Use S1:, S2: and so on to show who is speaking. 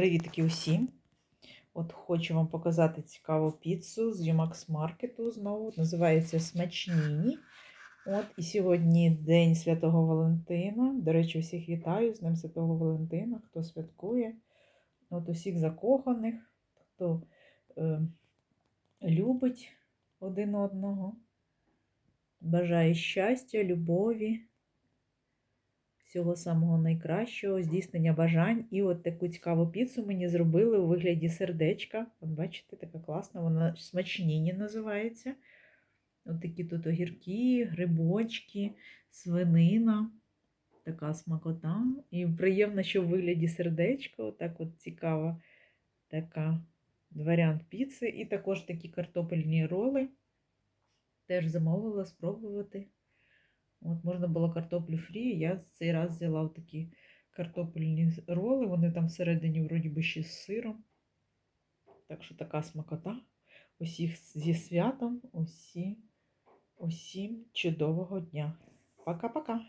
S1: Привітки усім! От хочу вам показати цікаву піцу з Юмакс Маркету знову. Називається Смачніні. От, і сьогодні День Святого Валентина. До речі, всіх вітаю з Днем Святого Валентина, хто святкує. От усіх закоханих, хто е, любить один одного, бажає щастя, любові всього самого найкращого, здійснення бажань. І от таку цікаву піцу мені зробили у вигляді сердечка. От бачите, така класна, вона смачніні називається. От такі тут огірки, грибочки, свинина. Така смакота. І приємно, що в вигляді сердечка. Отак от цікава така варіант піци. І також такі картопельні роли. Теж замовила спробувати. От Можна було картоплю фрі. Я цей раз взяла такі картопельні роли. Вони там всередині, вроді би, ще з сиром. Так що така смакота. Усіх зі святом, усі, усім чудового дня. Пока-пока!